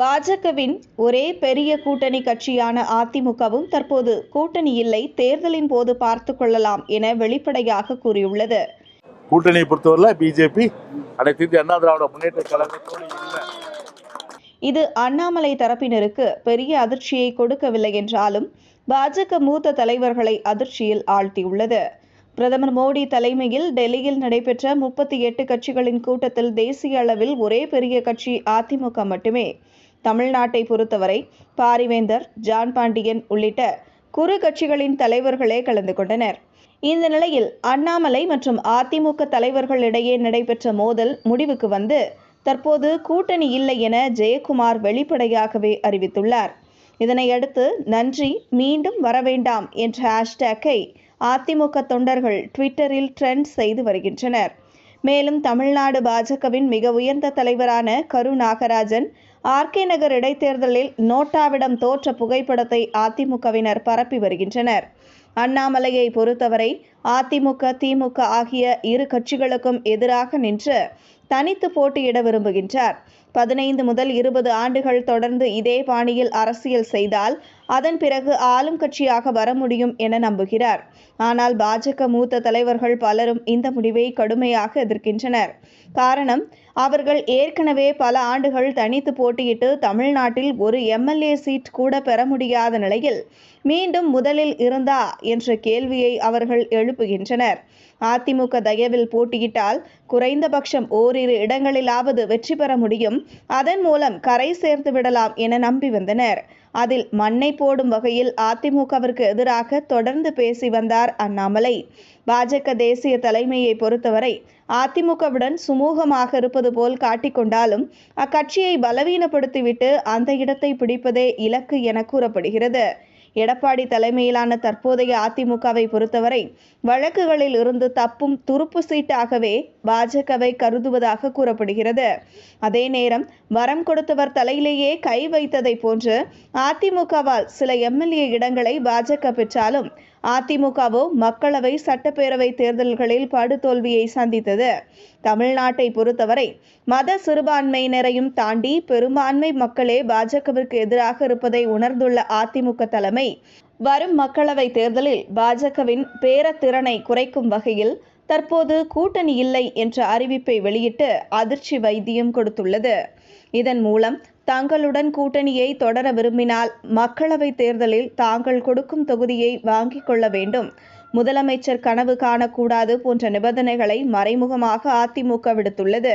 பாஜகவின் ஒரே பெரிய கூட்டணி கட்சியான அதிமுகவும் தற்போது கூட்டணி இல்லை தேர்தலின் போது பார்த்து கொள்ளலாம் என வெளிப்படையாக கூறியுள்ளது. கூட்டணியை பொறுத்தவரையில் பிஜேபி அனைத்து அண்ணா திராவிட முன்னேற்ற கழகத்தோடு இல்லை. இது அண்ணாமலை தரப்பினருக்கு பெரிய அதிர்ச்சியை கொடுக்கவில்லை என்றாலும் பாஜக மூத்த தலைவர்களை அதிர்ச்சியில் ஆழ்த்தியுள்ளது. பிரதமர் மோடி தலைமையில் டெல்லியில் நடைபெற்ற முப்பத்தி எட்டு கட்சிகளின் கூட்டத்தில் தேசிய அளவில் ஒரே பெரிய கட்சி அதிமுக மட்டுமே. தமிழ்நாட்டை பொறுத்தவரை பாரிவேந்தர் ஜான் பாண்டியன் உள்ளிட்ட குறு கட்சிகளின் தலைவர்களே கலந்து கொண்டனர். இந்த நிலையில் அண்ணாமலை மற்றும் அதிமுக தலைவர்களிடையே நடைபெற்ற மோதல் முடிவுக்கு வந்து தற்போது கூட்டணி இல்லை என ஜெயக்குமார் வெளிப்படையாகவே அறிவித்துள்ளார். இதனையடுத்து நன்றி மீண்டும் வரவேண்டாம் என்ற ஹேஷ்டேக்கை அதிமுக தொண்டர்கள் ட்விட்டரில் ட்ரெண்ட் செய்து வருகின்றனர். மேலும் தமிழ்நாடு பாஜகவின் மிக உயர்ந்த தலைவரான கரு நாகராஜன் ஆர்கே நகர் இடைத்தேர்தலில் நோட்டாவிடம் தோற்ற புகைப்படத்தை அதிமுகவினர் பரப்பி வருகின்றனர். அண்ணாமலையை பொறுத்தவரை அதிமுக திமுக ஆகிய இரு கட்சிகளுக்கும் எதிராக நின்று தனித்து போட்டியிட விரும்புகின்றார். பதினைந்து முதல் இருபது ஆண்டுகள் தொடர்ந்து இதே பாணியில் அரசியல் செய்தால் அதன் பிறகு ஆளும் கட்சியாக வர முடியும் என நம்புகிறார். ஆனால் பாஜக மூத்த தலைவர்கள் பலரும் இந்த முடிவை கடுமையாக எதிர்க்கின்றனர். காரணம் அவர்கள் ஏற்கனவே பல ஆண்டுகள் தனித்து போட்டியிட்டு தமிழ்நாட்டில் ஒரு எம்எல்ஏ சீட் கூட பெற முடியாத நிலையில் மீண்டும் முதலில் இருந்தா என்ற கேள்வியை அவர்கள் எழுப்புகின்றனர். அதிமுக தயவில் போட்டியிட்டால் குறைந்தபட்சம் ஓரிரு இடங்களிலாவது வெற்றி பெற முடியும். அதன் மூலம் கரை சேர்த்து விடலாம் என நம்பி வந்தனர். அதில் மண்ணை போடும் வகையில் அதிமுகவிற்கு எதிராக தொடர்ந்து பேசி வந்தார் அண்ணாமலை. பாஜக தேசிய தலைமையை பொறுத்தவரை அதிமுகவுடன் சுமூகமாக இருப்பது போல் காட்டிக்கொண்டாலும் அக்கட்சியை பலவீனப்படுத்திவிட்டு அந்த இடத்தை பிடிப்பதே இலக்கு என கூறப்படுகிறது. எடப்பாடி தலைமையிலான தற்போதைய அதிமுகவை பொறுத்தவரை வழக்குகளில் இருந்து தப்பும் துருப்பு சீட்டாகவே பாஜகவை கருதுவதாக கூறப்படுகிறது. அதே நேரம் வரம் கொடுத்தவர் தலையிலேயே கை வைத்ததை போன்று அதிமுகவால் சில எம்எல்ஏ இடங்களை பாஜக பெற்றாலும் அதிமுகவோ மக்களவை சட்டப்பேரவை தேர்தல்களில் படுதோல்வியை சந்தித்தது. தமிழ்நாட்டை பொறுத்தவரை மத சிறுபான்மையினரையும் தாண்டி பெரும்பான்மை மக்களே பாஜகவிற்கு எதிராக இருப்பதை உணர்ந்துள்ள அதிமுக தலைமை வரும் மக்களவை தேர்தலில் பாஜகவின் பேரத்திறனை குறைக்கும் வகையில் தற்போது கூட்டணி இல்லை என்ற அறிவிப்பை வெளியிட்டு அதிர்ச்சி வைத்தியம் கொடுத்துள்ளது. இதன் மூலம் தங்களுடன் கூட்டணியை தொடர விரும்பினால் மக்களவைத் தேர்தலில் தாங்கள் கொடுக்கும் தொகுதியை வாங்கிக் கொள்ள வேண்டும். முதலமைச்சர் கனவு காணக்கூடாது போன்ற நிபந்தனைகளை மறைமுகமாக அதிமுக விடுத்துள்ளது.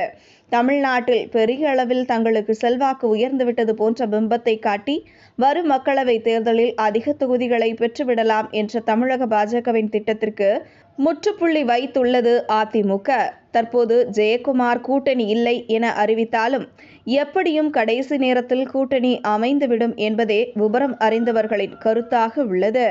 தமிழ்நாட்டில் பெரிய அளவில் தங்களுக்கு செல்வாக்கு உயர்ந்துவிட்டது போன்ற பிம்பத்தை காட்டி வரும் மக்களவைத் தேர்தலில் அதிக தொகுதிகளை பெற்றுவிடலாம் என்ற தமிழக பாஜகவின் திட்டத்திற்கு முற்றுப்புள்ளி வைத்துள்ளது அதிமுக. தற்போது ஜெயக்குமார் கூட்டணி இல்லை என அறிவித்தாலும் எப்படியும் கடைசி நேரத்தில் கூட்டணி அமைந்துவிடும் என்பதே விபரம் அறிந்தவர்களின் கருத்தாக உள்ளது.